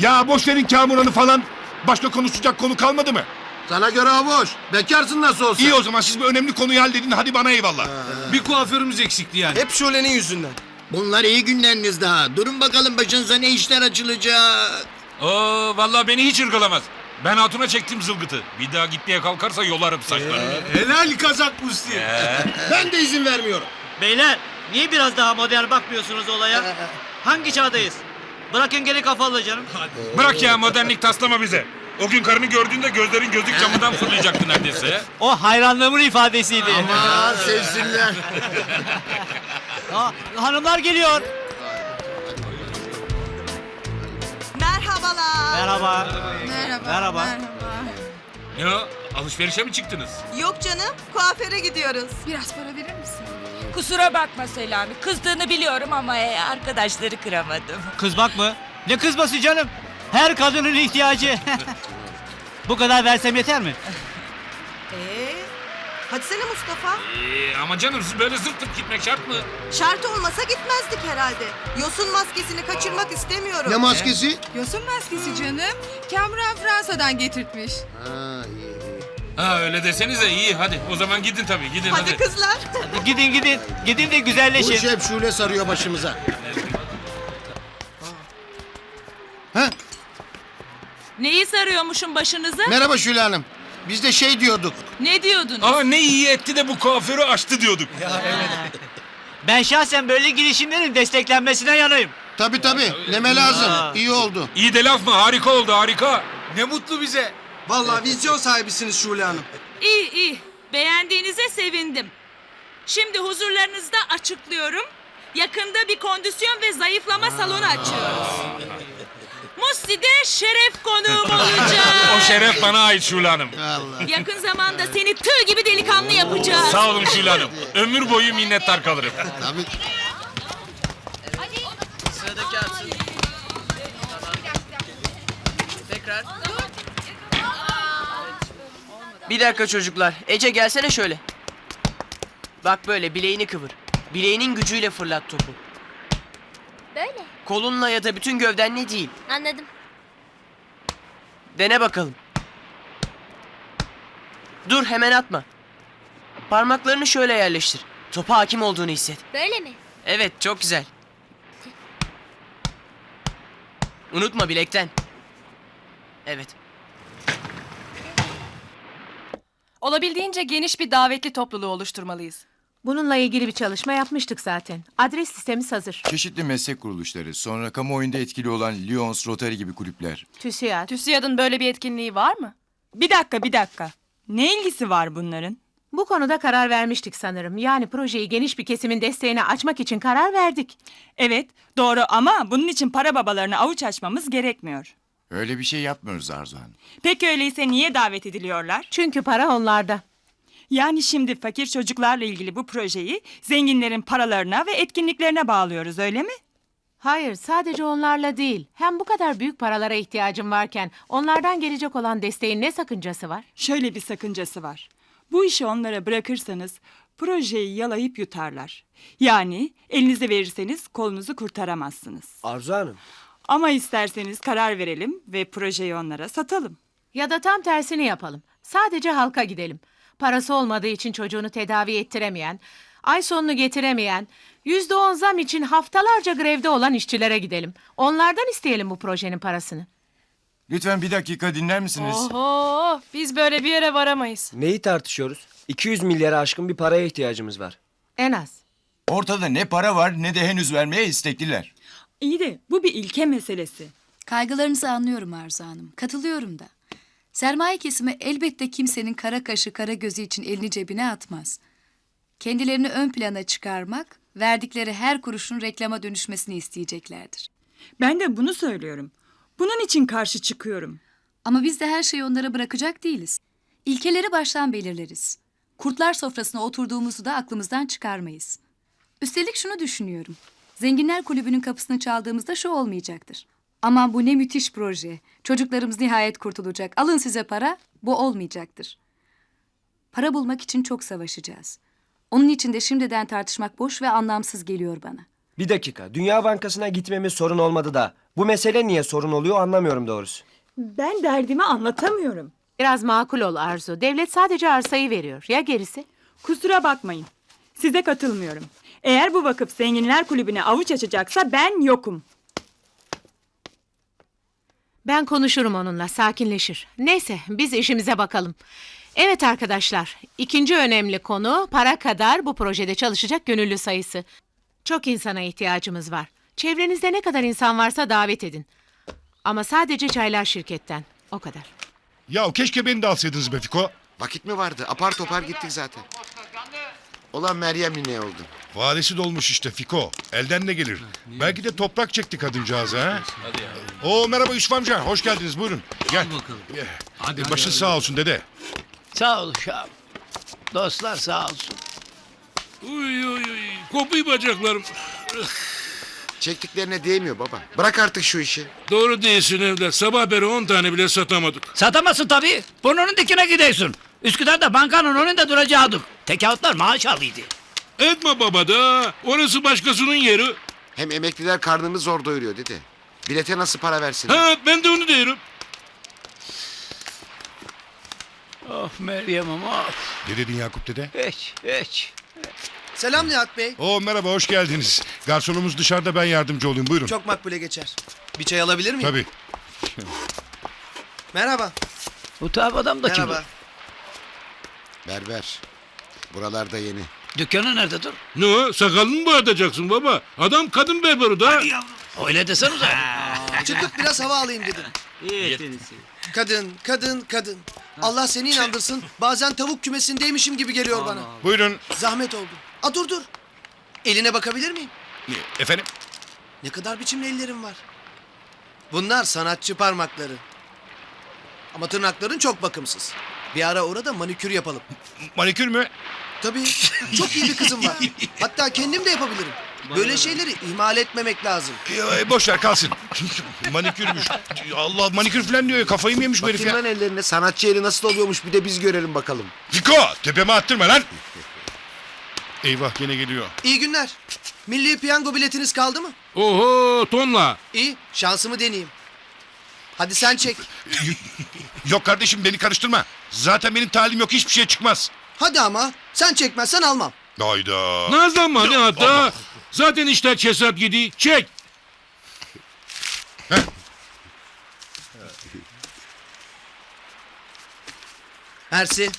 Ya boş verin Kamuran'ı falan. Başka konuşacak konu kalmadı mı? Sana göre o boş. Bekarsın nasıl olsa. İyi o zaman siz bir önemli konuyu halledin. Hadi bana eyvallah. Bir kuaförümüz eksikti yani. Hep Şule'nin yüzünden. Bunlar iyi günleriniz daha. Durun bakalım başınıza ne işler açılacak. Oo vallahi beni hiç ırgalamaz. Ben hatuna çektim zılgıtı. Bir daha gitmeye kalkarsa yolarım saçlarını. Helal kazak Musti. Ben de izin vermiyorum. Beyler niye biraz daha modern bakmıyorsunuz olaya? Hangi çağdayız? Bırakın geri kafalı canım. Bırak ya modernlik taslama bize. O gün karını gördüğünde gözlerin gözlük camından fırlayacaktı neredeyse. O hayranlığımın ifadesiydi. Aman sevsinler. Ha, hanımlar geliyor. Merhabalar. Merhaba. Merhaba. Merhaba. Ne o? Alışverişe mi çıktınız? Yok canım, kuaföre gidiyoruz. Biraz para verir misin? Kusura bakma Selami. Kızdığını biliyorum ama e, arkadaşları kıramadım. Kızmak mı? Ne kızması canım? Her kadının ihtiyacı. Bu kadar versem yeter mi? Ee, hadi sene Mustafa. Ee, ama canım siz böyle zırt pırt gitmek şart mı? Şart olmasa gitmezdik herhalde. Yosun maskesini kaçırmak istemiyorum. Ne maskesi? Yosun maskesi canım. Kamuran Fransa'dan getirtmiş. Ha, iyi. Ha öyle desenize iyi hadi. O zaman gidin tabii gidin Hadi hadi. kızlar. Gidin gidin. Gidin de Bu güzelleşin. iş hep Şule sarıyor başımıza. Ha, Neyi sarıyormuşum başınıza? merhaba Şule Hanım. Biz de şey diyorduk. Ne diyordunuz? Aa ne iyi etti de bu kuaförü açtı diyorduk. Ben şahsen böyle girişimlerin desteklenmesine yanayım. Tabii tabii. Neme lazım. İyi oldu. İyi de laf mı? Harika oldu harika. Ne mutlu bize. Vallahi vizyon sahibisiniz Şule Hanım. İyi iyi. Beğendiğinize sevindim. Şimdi huzurlarınızda açıklıyorum. Yakında bir kondisyon ve zayıflama salonu açıyoruz. Musti'de şeref konuğum olacak. O şeref bana ait Şule Hanım. Yakın zamanda seni tığ gibi delikanlı yapacağız. Sağ olun Şule Hanım. Ömür boyu minnettar kalırım. Tabii. Bir dakika çocuklar. Ece gelsene şöyle. Bak böyle bileğini kıvır. Bileğinin gücüyle fırlat topu. Böyle. Kolunla ya da bütün gövdenle değil. Anladım. Dene bakalım. Dur hemen atma. Parmaklarını şöyle yerleştir. Topa hakim olduğunu hisset. Böyle mi? Evet çok güzel. Unutma bilekten. Evet. Olabildiğince geniş bir davetli topluluğu oluşturmalıyız. Bununla ilgili bir çalışma yapmıştık zaten. Adres listemiz hazır. Çeşitli meslek kuruluşları, sonra kamuoyunda etkili olan Lyons, Rotary gibi kulüpler. TÜSİAD. TÜSİAD'ın böyle bir etkinliği var mı? Bir dakika bir dakika. Ne ilgisi var bunların? Bu konuda karar vermiştik sanırım. Yani projeyi geniş bir kesimin desteğine açmak için karar verdik. Evet doğru ama bunun için para babalarına avuç açmamız gerekmiyor. Öyle bir şey yapmıyoruz Arzu Hanım. Peki öyleyse niye davet ediliyorlar? Çünkü para onlarda. Yani şimdi fakir çocuklarla ilgili bu projeyi zenginlerin paralarına ve etkinliklerine bağlıyoruz öyle mi? Hayır, sadece onlarla değil. Hem bu kadar büyük paralara ihtiyacım varken onlardan gelecek olan desteğin ne sakıncası var? Şöyle bir sakıncası var. Bu işi onlara bırakırsanız projeyi yalayıp yutarlar. Yani elinize verirseniz kolunuzu kurtaramazsınız. Arzu Hanım. Ama isterseniz karar verelim ve projeyi onlara satalım. Ya da tam tersini yapalım. Sadece halka gidelim. Parası olmadığı için çocuğunu tedavi ettiremeyen, ay sonunu getiremeyen, yüzde on zam için haftalarca grevde olan işçilere gidelim. Onlardan isteyelim bu projenin parasını. Lütfen bir dakika dinler misiniz? Oho, biz böyle bir yere varamayız. Neyi tartışıyoruz? 200 milyara aşkın bir paraya ihtiyacımız var. En az. Ortada ne para var ne de henüz vermeye istekliler. İyi de bu bir ilke meselesi. Kaygılarınızı anlıyorum Arzu Hanım. Katılıyorum da. Sermaye kesimi elbette kimsenin kara kaşı kara gözü için elini cebine atmaz. Kendilerini ön plana çıkarmak, verdikleri her kuruşun reklama dönüşmesini isteyeceklerdir. Ben de bunu söylüyorum. Bunun için karşı çıkıyorum. Ama biz de her şeyi onlara bırakacak değiliz. İlkeleri baştan belirleriz. Kurtlar sofrasına oturduğumuzu da aklımızdan çıkarmayız. Üstelik şunu düşünüyorum. Zenginler Kulübü'nün kapısını çaldığımızda şu olmayacaktır. Aman bu ne müthiş proje. Çocuklarımız nihayet kurtulacak. Alın size para. Bu olmayacaktır. Para bulmak için çok savaşacağız. Onun için de şimdiden tartışmak boş ve anlamsız geliyor bana. Bir dakika. Dünya Bankası'na gitmemiz sorun olmadı da Bu mesele niye sorun oluyor anlamıyorum doğrusu. Ben derdimi anlatamıyorum. Biraz makul ol Arzu. Devlet sadece arsayı veriyor. Ya gerisi? Kusura bakmayın. Size katılmıyorum. Eğer bu vakıf zenginler kulübüne avuç açacaksa ben yokum. Ben konuşurum onunla, sakinleşir. Neyse, biz işimize bakalım. Evet arkadaşlar, ikinci önemli konu para kadar bu projede çalışacak gönüllü sayısı. Çok insana ihtiyacımız var. Çevrenizde ne kadar insan varsa davet edin. Ama sadece çaylar şirketten. O kadar. Ya keşke beni de alsaydınız be Fiko. Vakit mi vardı? Apar topar gittik zaten. Olan Meryem'li ne oldu? Vadesi dolmuş işte Fiko. Elden ne gelir? Belki de toprak çekti kadıncağız ha. Oo merhaba Yusuf amca. Hoş geldiniz buyurun. Gel. Gel. Hadi başın sağ olsun dede. Sağ ol uşağım. Dostlar sağ olsun. Uy uy uy. Kopuyor bacaklarım. Çektiklerine değmiyor baba. Bırak artık şu işi. Doğru değilsin evlat. Sabah beri 10 tane bile satamadık. Satamazsın tabii. Burnunun dikine gidiyorsun. Üsküdar'da bankanın önünde duracaktık. Tekavütler maaş alıydı. Etme baba da. Orası başkasının yeri. Hem emekliler karnını zor doyuruyor dedi. Bilete nasıl para versin? Ha ben de onu diyorum. Of Meryem'im of. Ne dedin Yakup dede? Hiç hiç. Selam Nihat Bey. Oo merhaba hoş geldiniz. Garsonumuz dışarıda ben yardımcı olayım buyurun. Çok makbule geçer. Bir çay alabilir miyim? Tabii. Merhaba. Bu tabi adam da kim? Berber. Buralarda yeni. Dükkanı nerede dur? Ne o? Sakalını mı bağıtacaksın baba? Adam kadın berberi da. Öyle desenize. Çıkıp biraz hava alayım dedim. Kadın, kadın, kadın. Allah seni inandırsın. Bazen tavuk kümesindeymişim gibi geliyor bana. Buyurun. Zahmet oldu. A dur dur. Eline bakabilir miyim? Efendim? Ne kadar biçimli ellerim var. Bunlar sanatçı parmakları. Ama tırnakların çok bakımsız. Bir ara orada manikür yapalım. Manikür mü? Tabii çok iyi bir kızım var. Hatta kendim de yapabilirim. Böyle şeyleri ihmal etmemek lazım. Ya, boş ver kalsın. Manikürmüş. Allah manikür falan diyor. ya, Kafayı mı yemiş bu herif ya? Bakayım ben ellerine sanatçı eli nasıl oluyormuş bir de biz görelim bakalım. Fiko tepeme attırma lan. Eyvah gene geliyor. İyi günler. Milli piyango biletiniz kaldı mı? Oho tonla. İyi şansımı deneyeyim. Hadi sen çek. Yok kardeşim beni karıştırma. Zaten benim talim yok hiçbir şey çıkmaz. Hadi ama sen çekmezsen almam. Hayda. Nazlanma ne hatta. Zaten işler kesat gidiyor. Çek. Mersi.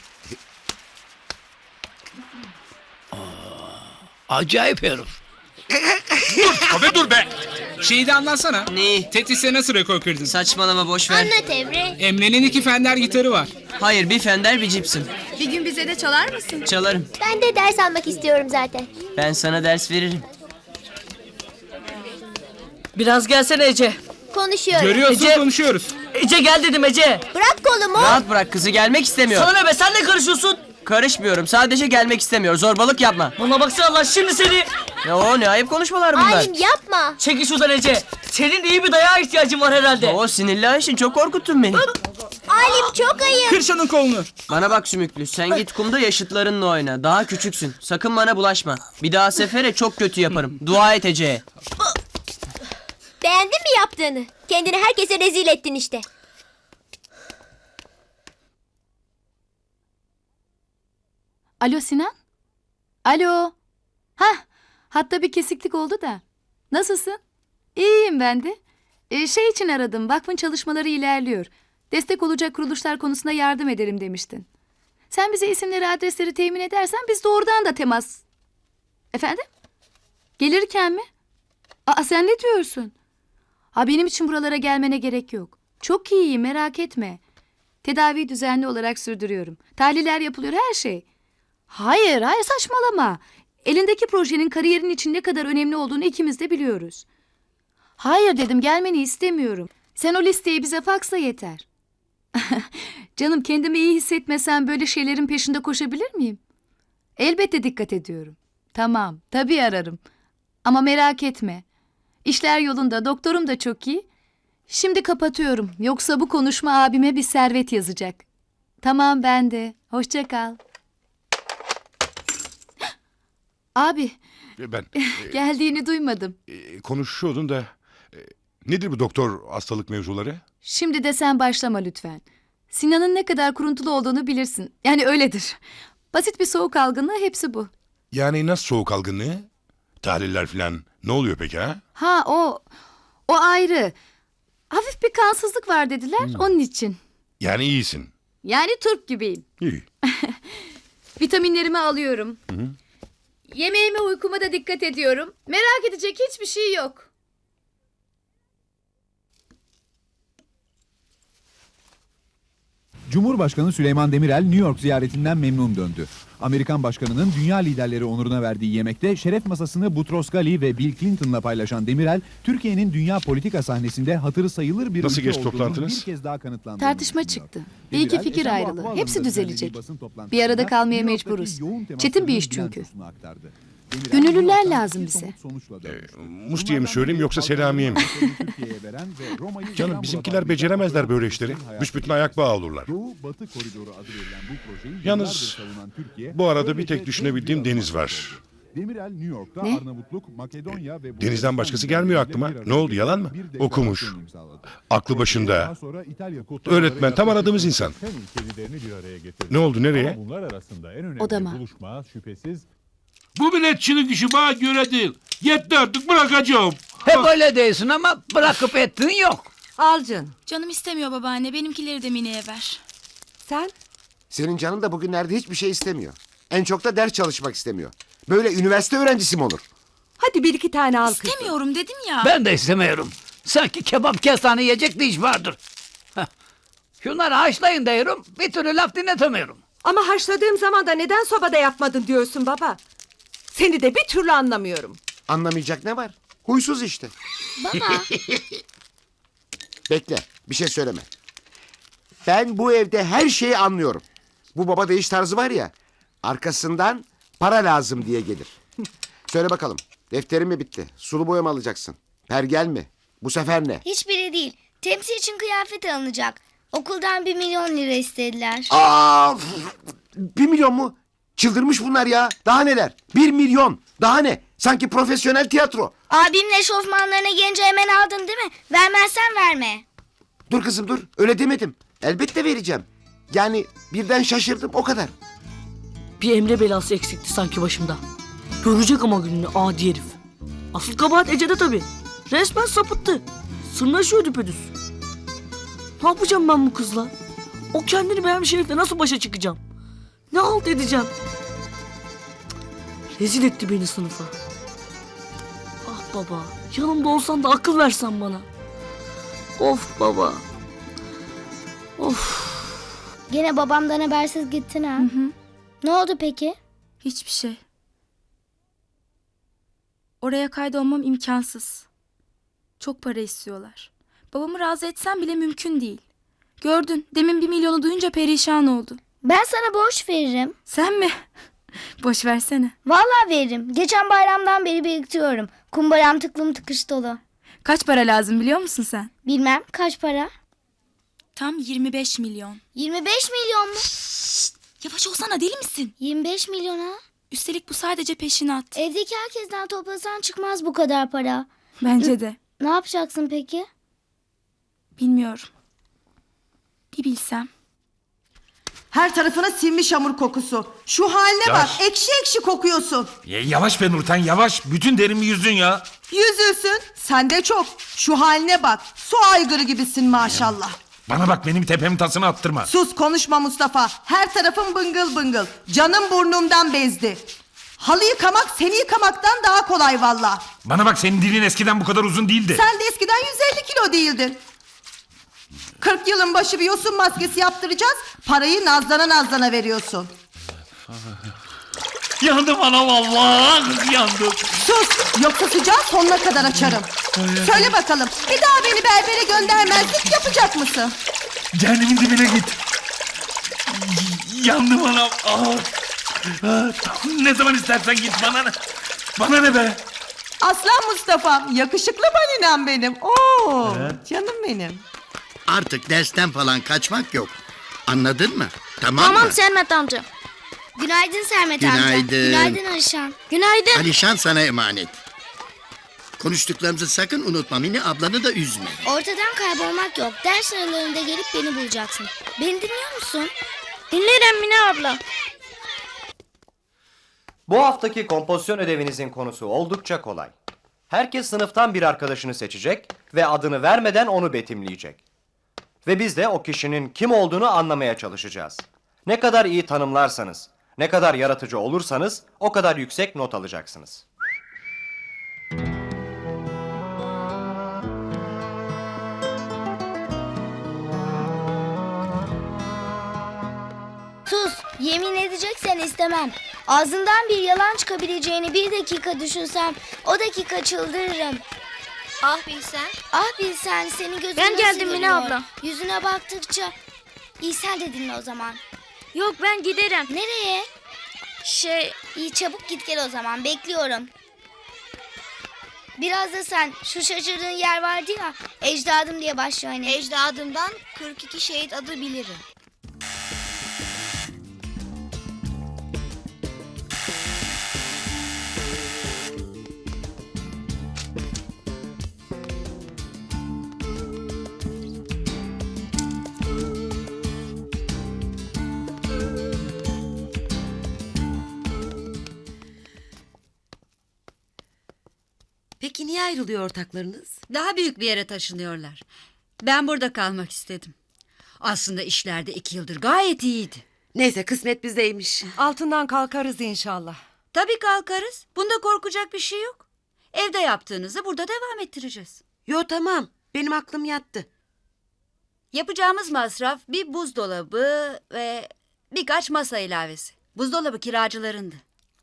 Acayip herif. Abi dur be. Şeyi de anlatsana. Neyi? Tetris'e nasıl rekor kırdın? Saçmalama boş ver. Anlat Emre. Emre'nin iki Fender gitarı var. Hayır bir Fender bir Gibson. Bir gün bize de çalar mısın? Çalarım. Ben de ders almak istiyorum zaten. Ben sana ders veririm. Biraz gelsene Ece. Konuşuyorum. Görüyorsun konuşuyoruz. Ece gel dedim Ece. Bırak kolumu. Rahat bırak kızı gelmek istemiyor. ne be sen ne karışıyorsun? Karışmıyorum sadece gelmek istemiyor. Zorbalık yapma. Bana baksana lan şimdi seni. Ya o ne ayıp konuşmalar bunlar. yapma. Çekil şuradan Ece. Senin iyi bir dayağa ihtiyacın var herhalde. O sinirli Ayşin çok korkuttun beni. Alim çok ayıp. Kır şunun kolunu. Bana bak Sümüklü sen git kumda yaşıtlarınla oyna. Daha küçüksün. Sakın bana bulaşma. Bir daha sefere çok kötü yaparım. Dua et Ece'ye. Beğendin mi yaptığını? Kendini herkese rezil ettin işte. Alo Sinan? Alo. Hah, hatta bir kesiklik oldu da. Nasılsın? İyiyim ben de. Ee, şey için aradım, vakfın çalışmaları ilerliyor. Destek olacak kuruluşlar konusunda yardım ederim demiştin. Sen bize isimleri, adresleri temin edersen biz doğrudan da temas... Efendim? Gelirken mi? Aa sen ne diyorsun? Ha benim için buralara gelmene gerek yok. Çok iyiyim merak etme. Tedaviyi düzenli olarak sürdürüyorum. Tahliller yapılıyor her şey. Hayır, hayır saçmalama. Elindeki projenin kariyerin için ne kadar önemli olduğunu ikimiz de biliyoruz. Hayır dedim gelmeni istemiyorum. Sen o listeyi bize faksla yeter. Canım kendimi iyi hissetmesem böyle şeylerin peşinde koşabilir miyim? Elbette dikkat ediyorum. Tamam, tabii ararım. Ama merak etme. İşler yolunda, doktorum da çok iyi. Şimdi kapatıyorum. Yoksa bu konuşma abime bir servet yazacak. Tamam ben de. Hoşça. Abi, Ben geldiğini duymadım. e, konuşuyordun da e, Nedir bu doktor hastalık mevzuları? Şimdi de sen başlama lütfen. Sinan'ın ne kadar kuruntulu olduğunu bilirsin. Yani öyledir. Basit bir soğuk algınlığı hepsi bu. Yani nasıl soğuk algınlığı? Tahliller falan. Ne oluyor peki ha? Ha o o ayrı. Hafif bir kansızlık var dediler onun için. Yani iyisin. Yani turp gibiyim. İyi. Vitaminlerimi alıyorum. Yemeğime uykuma da dikkat ediyorum. Merak edecek hiçbir şey yok. Cumhurbaşkanı Süleyman Demirel New York ziyaretinden memnun döndü. Amerikan başkanının dünya liderleri onuruna verdiği yemekte şeref masasını Butros Ghali ve Bill Clinton'la paylaşan Demirel, Türkiye'nin dünya politika sahnesinde hatırı sayılır bir Nasıl ülke geçti olduğunu toplantınız? bir kez daha kanıtlandığını Tartışma çıktı. Bir iki fikir ayrılığı. Hepsi düzelecek. Bir arada kalmaya mecburuz. Çetin bir iş çünkü. Gönüllüler lazım bize. Mustiye mi söyleyeyim yoksa Selamiye mi? Türkiye'ye veren ve Roma'yı Canım bizimkiler beceremezler böyle işleri. Büsbütün ayak bağı olurlar. Doğu Batı koridoru adı verilen bu projeyi Yalnız Bu arada bir tek düşünebildiğim deniz var. Demirel New York'ta Ne? Arnavutluk, Makedonya ve Denizden başkası gelmiyor aklıma. Ne oldu, yalan mı? Okumuş. Aklı başında. Öğretmen tam aradığımız insan. Ne oldu nereye? Ama bunlar arasında en önemli Odama. Bu milletçilik işi bana göre değil. Yetti artık bırakacağım. Hep öyle değilsin ama bırakıp ettiğin yok. Al canım. Canım istemiyor babaanne. Benimkileri de Mine'ye ver. Sen? Senin canın da bugünlerde hiçbir şey istemiyor. En çok da ders çalışmak istemiyor. Böyle üniversite öğrencisi mi olur? Hadi bir iki tane al kızım. İstemiyorum dedim ya. Ben de istemiyorum. Sanki kebap kestane yiyecek de iş vardır. Heh. Şunları haşlayın diyorum. Bir türlü laf dinletemiyorum. Ama haşladığım zaman da neden sobada yapmadın diyorsun baba. Seni de bir türlü anlamıyorum. Anlamayacak ne var? Huysuz işte. Baba. Bekle, bir şey söyleme. Ben bu evde her şeyi anlıyorum. Bu baba değiş tarzı var ya, arkasından para lazım diye gelir. Söyle bakalım, defterin mi bitti? Sulu boya mı alacaksın? Pergel mi? Bu sefer ne? Hiçbiri değil. Temsil için kıyafet alınacak. Okuldan bir milyon lira istediler. Aa, bir milyon mu? Çıldırmış bunlar ya. Daha neler? Bir milyon. Daha ne? Sanki profesyonel tiyatro. Abimin eşofmanlarına gelince hemen aldın değil mi? Vermezsen verme. Dur kızım dur. Öyle demedim. Elbette vereceğim. Yani birden şaşırdım o kadar. Bir emre belası eksikti sanki başımda. Görecek ama gününü adi herif. Asıl kabahat Ece'de tabii. Resmen sapıttı. Sırnaşıyor düpedüz. Ne yapacağım ben bu kızla? O kendini beğenmiş herifle nasıl başa çıkacağım? Ne halt edeceğim? Rezil etti beni sınıfa. Ah baba, yanımda olsan da akıl versen bana. Of baba. Of. Gene babamdan habersiz gittin ha. Ne oldu peki? Hiçbir şey. Oraya kaydolmam imkansız. Çok para istiyorlar. Babamı razı etsem bile mümkün değil. Gördün, demin bir milyonu duyunca perişan oldu. Ben sana borç veririm. Sen mi? Boş versene. Vallahi veririm. Geçen bayramdan beri biriktiriyorum. Kumbaram tıklım tıkış dolu. Kaç para lazım biliyor musun sen? Bilmem kaç para? Tam 25 milyon. 25 milyon mu? Yavaş olsana deli misin? 25 milyon ha? Üstelik bu sadece peşinat. Evdeki herkesten toplasan çıkmaz bu kadar para. Bence de. Ne yapacaksın peki? Bilmiyorum. Bir bilsem. Her tarafına sinmiş hamur kokusu. Şu haline Yavaş. bak. Ekşi ekşi kokuyorsun. Ya yavaş be Nurten yavaş. Bütün derimi yüzdün ya. Yüzülsün. Sen de çok. Şu haline bak. Su aygırı gibisin maşallah. Bana bak benim tepemin tasını attırma. Sus konuşma Mustafa. Her tarafın bıngıl bıngıl. Canım burnumdan bezdi. Halı yıkamak seni yıkamaktan daha kolay valla. Bana bak senin dilin eskiden bu kadar uzun değildi. Sen de eskiden 150 kilo değildin. 40 yılın başı bir yosun maskesi yaptıracağız. Parayı nazlana nazlana veriyorsun. Yandım ana vallahi yandım. Sus yoksa sıcağı sonuna kadar açarım. Söyle bakalım bir daha beni berbere göndermezlik yapacak mısın? Cehennemin dibine git. Yandım anam. Ah. Ah, Ne zaman istersen git bana ne? Bana ne be? Aslan Mustafa'm yakışıklı balinam benim. Oo canım benim. Artık dersten falan kaçmak yok. Anladın mı? Tamam, Tamam mı? Sermet amca. Günaydın Sermet amca. Günaydın. Günaydın Alişan. Günaydın. Alişan sana emanet. Konuştuklarımızı sakın unutma. Mine ablanı da üzme. Ortadan kaybolmak yok. Ders aralarında gelip beni bulacaksın. Beni dinliyor musun? Dinlerim Mine abla. Bu haftaki kompozisyon ödevinizin konusu oldukça kolay. Herkes sınıftan bir arkadaşını seçecek ve adını vermeden onu betimleyecek. Ve biz de o kişinin kim olduğunu anlamaya çalışacağız. Ne kadar iyi tanımlarsanız, ne kadar yaratıcı olursanız o kadar yüksek not alacaksınız. Sus. Yemin edeceksen istemem. Ağzından bir yalan çıkabileceğini bir dakika düşünsem o dakika çıldırırım. Ah bilsen. Ah bilsen senin gözün Ben geldim Mine abla. Yüzüne baktıkça. İyi sen de dinle o zaman. Yok ben giderim. Nereye? Şey iyi çabuk git gel o zaman bekliyorum. Biraz da sen şu şaşırdığın yer vardı ya ecdadım diye başlıyor hani. Ecdadımdan 42 şehit adı bilirim. Peki niye ayrılıyor ortaklarınız? Daha büyük bir yere taşınıyorlar. Ben burada kalmak istedim. Aslında işlerde iki yıldır gayet iyiydi. Neyse kısmet bizdeymiş. Altından kalkarız inşallah. Tabii kalkarız. Bunda korkacak bir şey yok. Evde yaptığınızı burada devam ettireceğiz. Yo tamam benim aklım yattı. Yapacağımız masraf bir buzdolabı ve birkaç masa ilavesi. Buzdolabı kiracılarındı.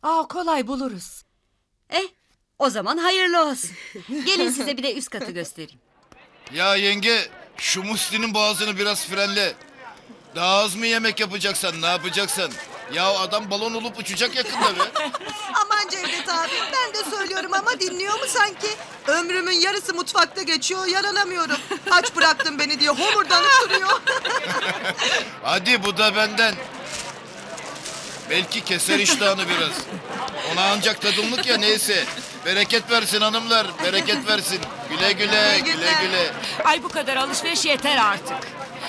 Aa kolay buluruz. Eh o zaman hayırlı olsun. Gelin size bir de üst katı göstereyim. Ya yenge şu Musti'nin boğazını biraz frenle. Daha az mı yemek yapacaksan ne yapacaksan? Ya adam balon olup uçacak yakında be. Aman Cevdet abi ben de söylüyorum ama dinliyor mu sanki? Ömrümün yarısı mutfakta geçiyor yaranamıyorum. Aç bıraktın beni diye homurdanıp duruyor. Hadi bu da benden. Belki keser iştahını biraz. Ona ancak tadımlık ya neyse. Bereket versin hanımlar, bereket versin. Güle güle, güle güle. Ay bu kadar alışveriş yeter artık.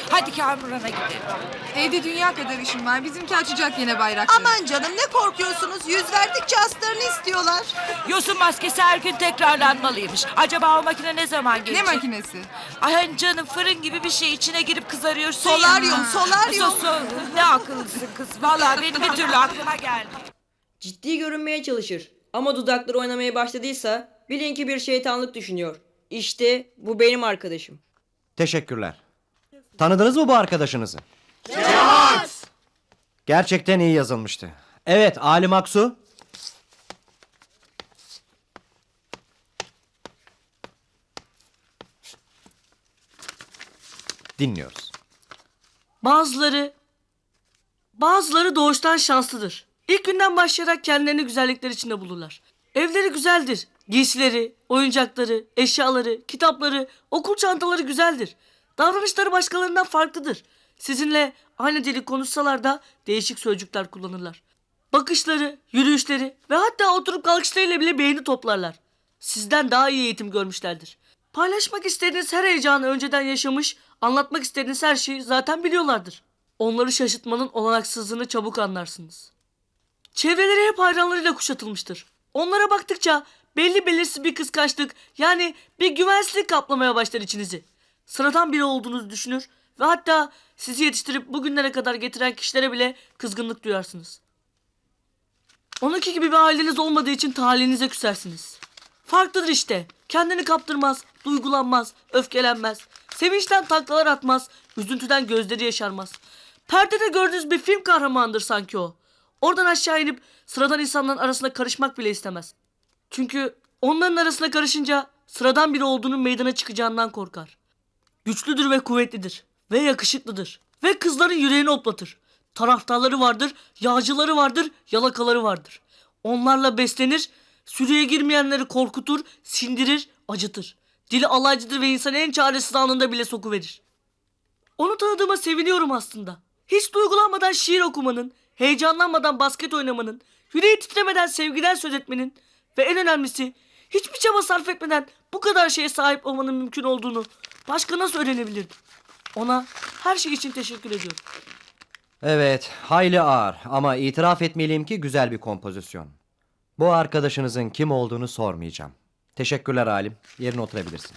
Hadi Kamuran'a gidelim. Evde dünya kadar işim var. Bizimki açacak yine bayrakları. Aman canım ne korkuyorsunuz? Yüz verdikçe astarını istiyorlar. Yosun maskesi her gün tekrarlanmalıymış. Acaba o makine ne zaman gelecek? Ne makinesi? Ay hani canım fırın gibi bir şey içine girip kızarıyorsun Solaryum, solaryum. Ne akıllısın kız. Vallahi benim bir türlü aklıma geldi. Ciddi görünmeye çalışır. Ama dudakları oynamaya başladıysa bilin ki bir şeytanlık düşünüyor. İşte bu benim arkadaşım. Teşekkürler. Tanıdınız mı bu arkadaşınızı? Gerçekten iyi yazılmıştı. Evet, Ali Maksu. Dinliyoruz. Bazıları bazıları doğuştan şanslıdır. İlk günden başlayarak kendilerini güzellikler içinde bulurlar. Evleri güzeldir. Giysileri, oyuncakları, eşyaları, kitapları, okul çantaları güzeldir. Davranışları başkalarından farklıdır. Sizinle aynı dili konuşsalar da değişik sözcükler kullanırlar. Bakışları, yürüyüşleri ve hatta oturup kalkışlarıyla bile beğeni toplarlar. Sizden daha iyi eğitim görmüşlerdir. Paylaşmak istediğiniz her heyecanı önceden yaşamış, anlatmak istediğiniz her şeyi zaten biliyorlardır. Onları şaşırtmanın olanaksızlığını çabuk anlarsınız. Çevreleri hep hayranlarıyla kuşatılmıştır. Onlara baktıkça belli belirsiz bir kıskançlık yani bir güvensizlik kaplamaya başlar içinizi. Sıradan biri olduğunuzu düşünür ve hatta sizi yetiştirip bugünlere kadar getiren kişilere bile kızgınlık duyarsınız. Onunki gibi bir aileniz olmadığı için talihinize küsersiniz. Farklıdır işte. Kendini kaptırmaz, duygulanmaz, öfkelenmez. Sevinçten taklalar atmaz, üzüntüden gözleri yaşarmaz. Perdede gördüğünüz bir film kahramanıdır sanki o. Oradan aşağı inip sıradan insanların arasına karışmak bile istemez. Çünkü onların arasına karışınca sıradan biri olduğunun meydana çıkacağından korkar. Güçlüdür ve kuvvetlidir ve yakışıklıdır ve kızların yüreğini oplatır. Taraftarları vardır, yağcıları vardır, yalakaları vardır. Onlarla beslenir, sürüye girmeyenleri korkutur, sindirir, acıtır. Dili alaycıdır ve insanı en çaresiz anında bile sokuverir. Onu tanıdığıma seviniyorum aslında. Hiç duygulanmadan şiir okumanın, heyecanlanmadan basket oynamanın, yüreği titremeden sevgiden söz etmenin ve en önemlisi Hiçbir çaba sarf etmeden bu kadar şeye sahip olmanın mümkün olduğunu başka nasıl öğrenebilirdim? Ona her şey için teşekkür ediyorum. Evet, hayli ağır ama itiraf etmeliyim ki güzel bir kompozisyon. Bu arkadaşınızın kim olduğunu sormayacağım. Teşekkürler Halim. Yerine oturabilirsin.